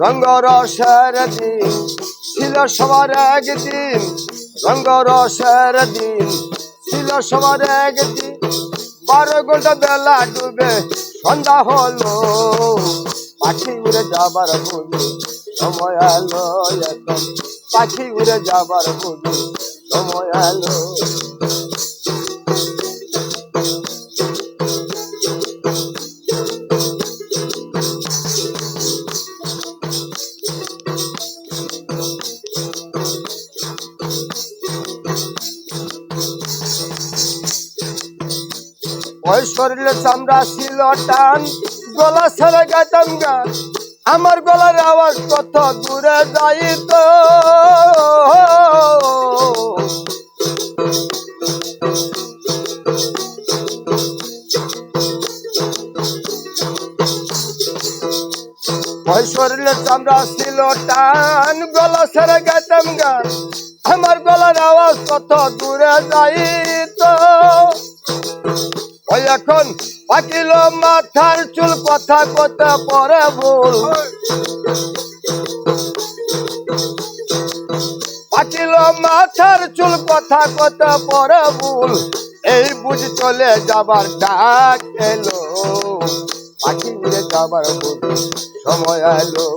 রঙ্গ রসের দিন, ছিল সবার একদিন। রঙ্গ রসের দিন, ছিল সবার একদিন। বারো ঘণ্টা বেলা ডুবে সন্ধ্যা হলো, পাখি উড়ে যাবার বুঝি, সময় এলো এখন পাখি উড়ে যাবার বুঝি, সময় এলো। ওই শরীরে চামড়া ছিল টান, গলা ছেড়ে গাইতাম গান। আমার গলার আওয়াজ কত দূরে যাইত। ওই শরীরে চামড়া ছিল টান, গলা ছেড়ে গাইতাম গান। আমার গলার আওয়াজ কত দূরে যাইত। ওই এখন পাকিল মাথার চুল, কথা কথা পরে বল পাকিল মাথার চুল, কথা কথা পরে বল এই বুঝ চলে যাবার ডাক এলো। পাখি উড়ে যাবার বুঝ সময় এলো।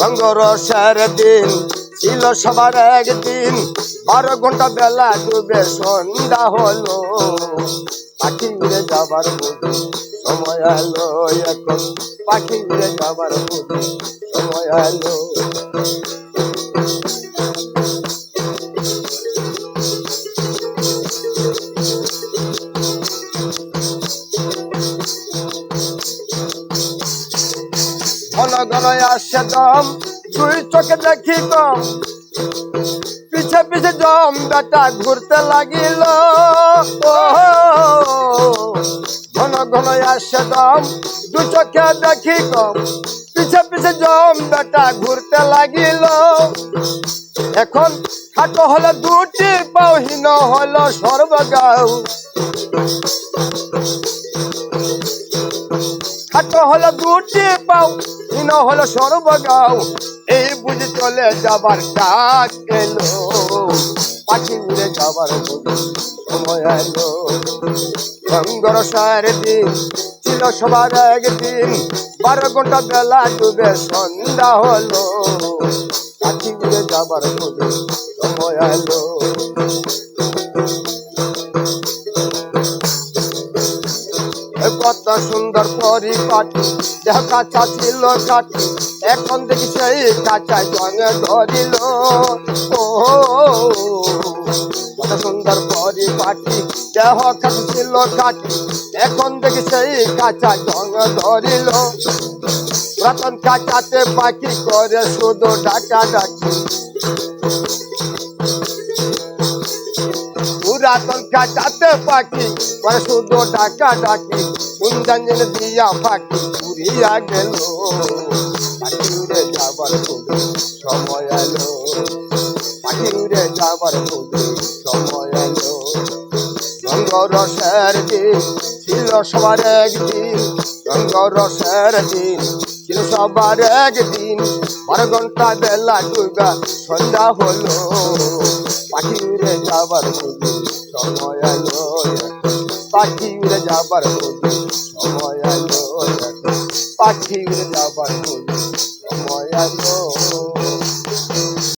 রঙ্গ রসের দিন ছিল সবার একদিন। বারো ঘণ্টা বেলা ডুবে সন্ধ্যা হলো। পাখি উড়ে যাবার বুঝি সময় এলো এখন। পাখি উড়ে যাবার বুঝি সময় এলো। ঘন ঘন আসছে দম, দুই চোখে দেখি কম পিছে পিছে জম বেটা ঘুরতে লাগিল। ঘন ঘন আসছে দম দু চোখে দেখি কম পিছে পিছে জম বেটা ঘুরতে লাগিল। এখন খাটো হলে দুটি পাওহীন হলো সর্বগাও। খাটো হলো দুটি পাও হলো সর্বগাও। এই বুঝি চলে যাবার ডাক এলো। পাখি যাবার সময় এলো। রঙ্গর সার দিন ছিল সবার একদিন, বারো ঘণ্টা বেলা ডুবে সন্ধ্যা হলো। পাখি যাবার সময় এলো। কত সুন্দর পরিপাটি কাঁচা ছিল কাটি এখন দেখি সেই কাঁচা জঙে ধরিল। ও কত সুন্দর পরিপাটি, দেহ কাটছিল ছিল কাটি। এখন দেখি সেই কাঁচা জঙ ধরিল। রতন কাঁচাতে পাখি করে শুধু ডাকা ডাকি। পুরাতন কাটাতে পাখি করে শুধু ডাকা ডাকি কুঞ্জঞ্জন দিয়া পাখি উড়িয়া গেল। পাখি উড়ে যাবার খুবই সময় এলো। পাখি উড়ে যাবার খুবই সময় এলো। রঙ্গ রসের দিন ছিল সবার একদিন রঙ্গ রসের দিন ছিল সবার একদিন বারো ঘণ্টা বেলা ডুবা সন্ধ্যা হলো পাখি উড়ে যাবার বুঝি সময় আলো পাখি উড়ে যাবার বুঝি সময় আলো পাখি উড়ে যাবার বুঝি সময় এলো